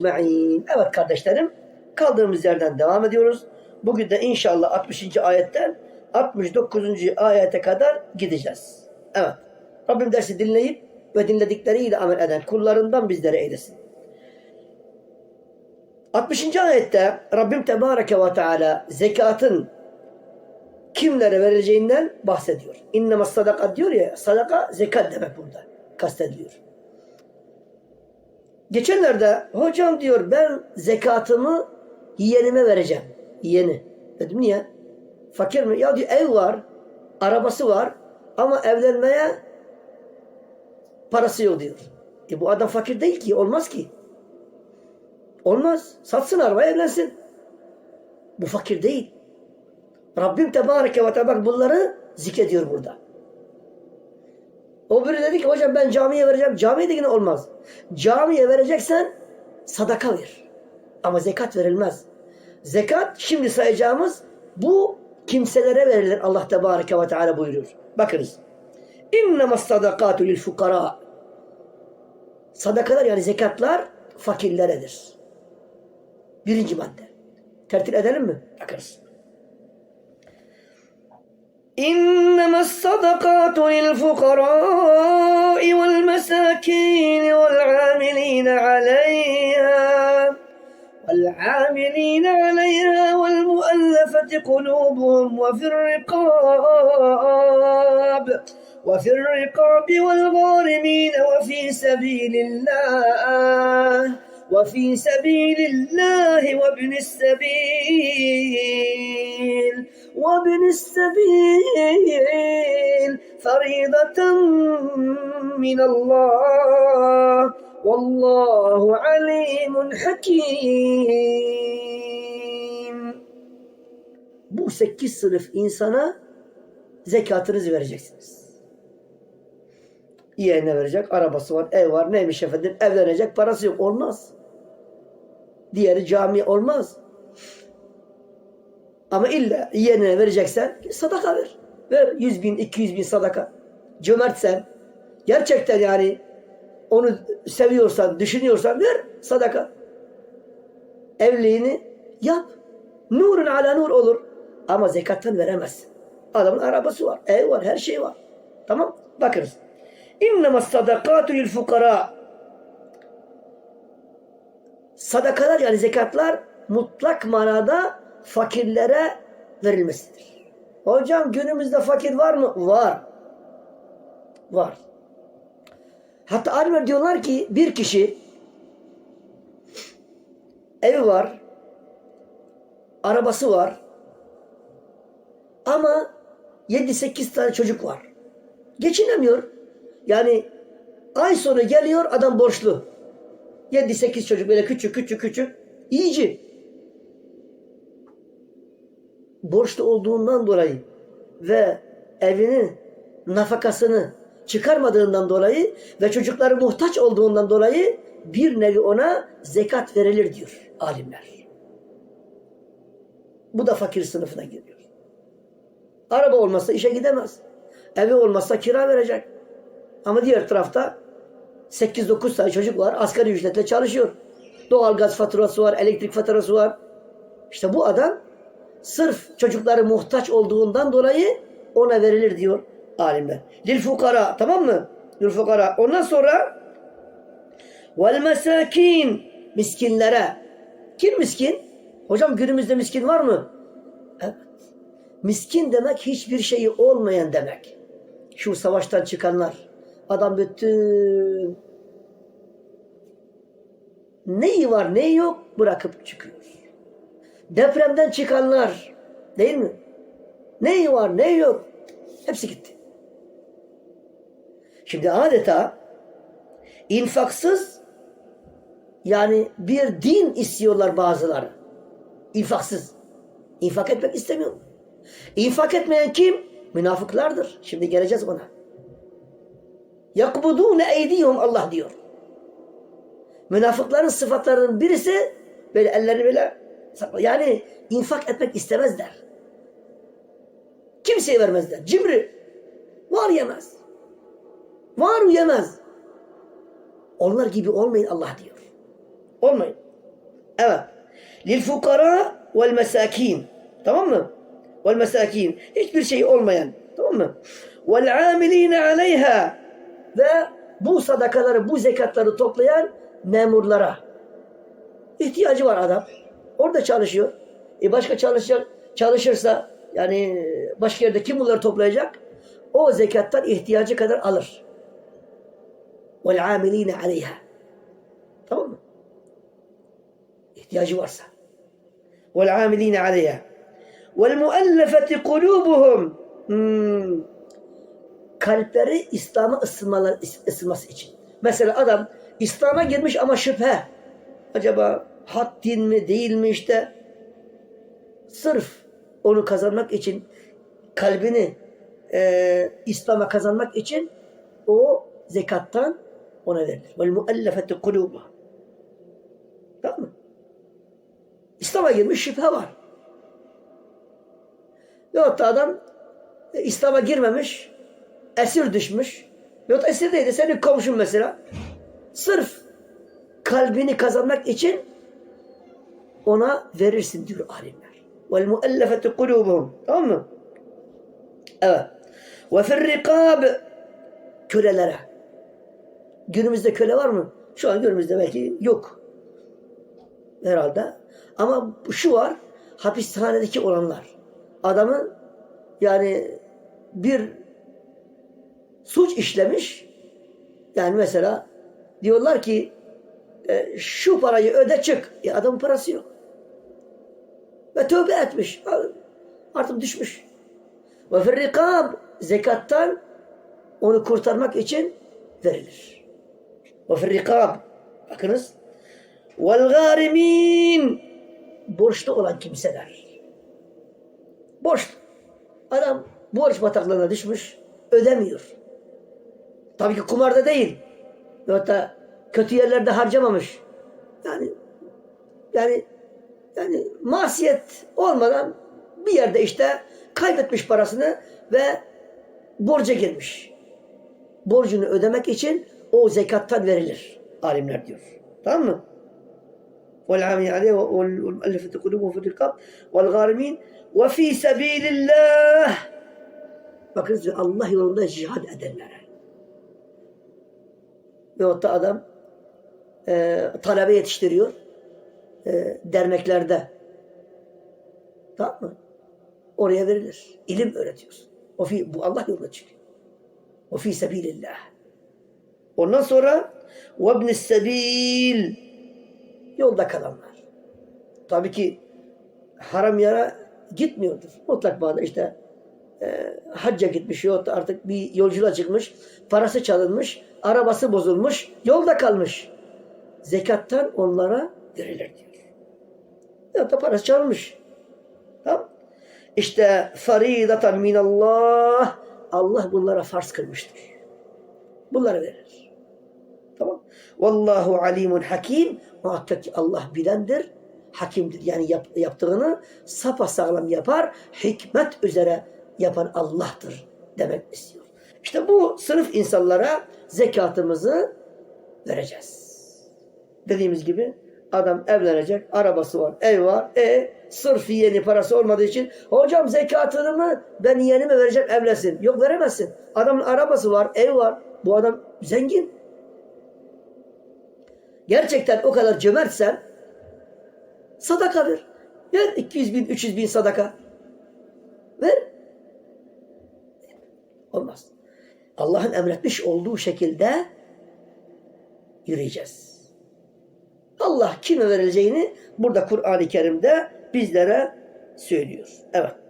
ecma'in. Evet kardeşlerim kaldığımız yerden devam ediyoruz. Bugün de inşallah 60. ayetten 69. ayete kadar gideceğiz. Evet. Rabbim dersi dinleyip ve dinledikleriyle amel eden kullarından bizlere eylesin. 60. ayette Rabbim Tebareke ve Teala zekatın kimlere verileceğinden bahsediyor. İnnemez sadaka diyor ya sadaka zekat demek burada kastediliyor. Geçenlerde hocam diyor ben zekatımı yeğenime vereceğim. Yeğeni. Dedim niye? Fakir mi? Ya diyor ev var, arabası var ama evlenmeye parası yok diyor. E bu adam fakir değil ki. Olmaz ki. Olmaz. Satsın araba evlensin. Bu fakir değil. Rabbim Tebareke ve Teala bunları zikrediyor burada. O biri dedi ki hocam ben camiye vereceğim. Camiye de yine olmaz. Camiye vereceksen sadaka ver. Ama zekat verilmez. Zekat şimdi sayacağımız bu kimselere verilir Allah Tebareke ve Teala buyuruyor. Bakınız. İnnemez sadakatu lil fukara. Sadakalar yani zekatlar fakirleredir. Birinci madde. Tertip edelim mi? Bakınız. إنما الصدقات للفقراء والمساكين والعاملين عليها والعاملين عليها والمؤلفة قلوبهم وفي الرقاب وفي الرقاب والغارمين وفي سبيل الله. وفي سبيل الله وابن السبيل وابن السبيل فريضة من الله والله عليم حكيم Bu sekiz sınıf insana zekatınızı vereceksiniz. Yeğenine verecek, arabası var, ev var, neymiş efendim, evlenecek, parası yok. Olmaz. Diğeri cami olmaz. Ama illa yeğenine vereceksen sadaka ver. Ver 100 bin, 200 bin sadaka. Cömertsen, gerçekten yani onu seviyorsan, düşünüyorsan ver sadaka. Evliliğini yap. Nurun ala nur olur. Ama zekattan veremezsin. Adamın arabası var, ev var, her şey var. Tamam? Bakınız. İnnemâ sadakâtu lil fukara. Sadakalar yani zekatlar mutlak manada fakirlere verilmesidir. Hocam günümüzde fakir var mı? Var. Var. Hatta alimler diyorlar ki bir kişi evi var, arabası var ama 7-8 tane çocuk var. Geçinemiyor. Yani ay sonu geliyor adam borçlu. 7-8 çocuk böyle küçük küçük küçük. İyice. Borçlu olduğundan dolayı ve evinin nafakasını çıkarmadığından dolayı ve çocukları muhtaç olduğundan dolayı bir nevi ona zekat verilir diyor alimler. Bu da fakir sınıfına giriyor. Araba olmazsa işe gidemez. Evi olmazsa kira verecek. Ama diğer tarafta 8-9 tane çocuk var. Asgari ücretle çalışıyor. Doğalgaz faturası var, elektrik faturası var. İşte bu adam sırf çocukları muhtaç olduğundan dolayı ona verilir diyor alimler. Lil fukara tamam mı? Lil fukara. Ondan sonra vel mesakin miskinlere. Kim miskin? Hocam günümüzde miskin var mı? Evet. Miskin demek hiçbir şeyi olmayan demek. Şu savaştan çıkanlar. Adam bütün neyi var neyi yok bırakıp çıkıyor. Depremden çıkanlar değil mi? Neyi var neyi yok hepsi gitti. Şimdi adeta infaksız yani bir din istiyorlar bazıları. İnfaksız. İnfak etmek istemiyor. İnfak etmeyen kim? Münafıklardır. Şimdi geleceğiz buna. Yakbudûne eydihum Allah diyor. Münafıkların sıfatlarının birisi böyle ellerini böyle yani infak etmek istemezler. Kimseye vermezler. Cimri. Var yemez. Var yemez. Onlar gibi olmayın Allah diyor. Olmayın. Evet. Lil fukara vel mesakin. Tamam mı? Vel mesakin. Hiçbir şey olmayan. Tamam mı? Vel amiline aleyha. Ve bu sadakaları, bu zekatları toplayan memurlara. İhtiyacı var adam. Orada çalışıyor. E başka çalışacak, çalışırsa yani başka yerde kim bunları toplayacak? O zekattan ihtiyacı kadar alır. Amiline aleyha. Tamam mı? İhtiyacı varsa. Aleyha. Vel muallefeti kulubuhum. Hmm. Kalpleri İslam'a ısınmaları, ısınması için. Mesela adam İslam'a girmiş ama şüphe. Acaba hak din mi değil mi işte. Sırf onu kazanmak için kalbini e, İslam'a kazanmak için o zekattan ona verilir. Vel muallefeti kulubuhum. Tamam mı? İslam'a girmiş şüphe var. Veyahut da adam e, İslam'a girmemiş, esir düşmüş. Veyahut esir değildi, senin komşun mesela. Sırf kalbini kazanmak için ona verirsin diyor alimler. Vel muallefeti kulubuhum. Tamam mı? Evet. Ve firrikab kölelere. Günümüzde köle var mı? Şu an günümüzde belki yok. Herhalde. Ama şu var. Hapishanedeki olanlar. Adamın yani bir suç işlemiş. Yani mesela diyorlar ki e, şu parayı öde çık. E adamın parası yok. Ve tövbe etmiş. Artık düşmüş. Ve firrikab zekattan onu kurtarmak için verilir. Ve firrikab bakınız vel garimin borçlu olan kimseler. Borç. Adam borç bataklığına düşmüş, ödemiyor. Tabii ki kumarda değil. Veyahut da kötü yerlerde harcamamış. Yani yani yani masiyet olmadan bir yerde işte kaybetmiş parasını ve borca girmiş. Borcunu ödemek için o zekattan verilir. Alimler diyor. Tamam mı? والعامل عليه والمؤلفة قلوبهم في الرقاب والغارمين وفي سبيل الله Bakınız Allah yolunda cihad edenlere. Veyahut da adam e, talebe yetiştiriyor e, derneklerde. Tamam mı? Oraya verilir. İlim öğretiyorsun. O fi, bu Allah yolunda çıkıyor. O fi sebilillah. Ondan sonra وَابْنِ السَّب۪يلِ Yolda kalanlar. Tabii ki haram yere gitmiyordur. Mutlak bağda işte e, hacca gitmiş yahut artık bir yolculuğa çıkmış, parası çalınmış, arabası bozulmuş, yolda kalmış. Zekattan onlara verilir diyor. Ya da parası çalınmış. Tamam. İşte faridatan minallah Allah bunlara farz kılmıştır. Bunlara verir. Tamam. Vallahu alimun hakim. Muhakkak ki Allah bilendir, hakimdir. Yani yap, yaptığını sapasağlam yapar, hikmet üzere yapan Allah'tır demek istiyor. İşte bu sınıf insanlara zekatımızı vereceğiz. Dediğimiz gibi adam evlenecek, arabası var, ev var. E sırf yeni parası olmadığı için hocam zekatını mı ben yeni mi vereceğim evlensin. Yok veremezsin. Adamın arabası var, ev var. Bu adam zengin. Gerçekten o kadar cömertsen sadaka ver. Ver 200 bin, 300 bin sadaka. Ver. Olmaz. Allah'ın emretmiş olduğu şekilde yürüyeceğiz. Allah kime verileceğini burada Kur'an-ı Kerim'de bizlere söylüyor. Evet.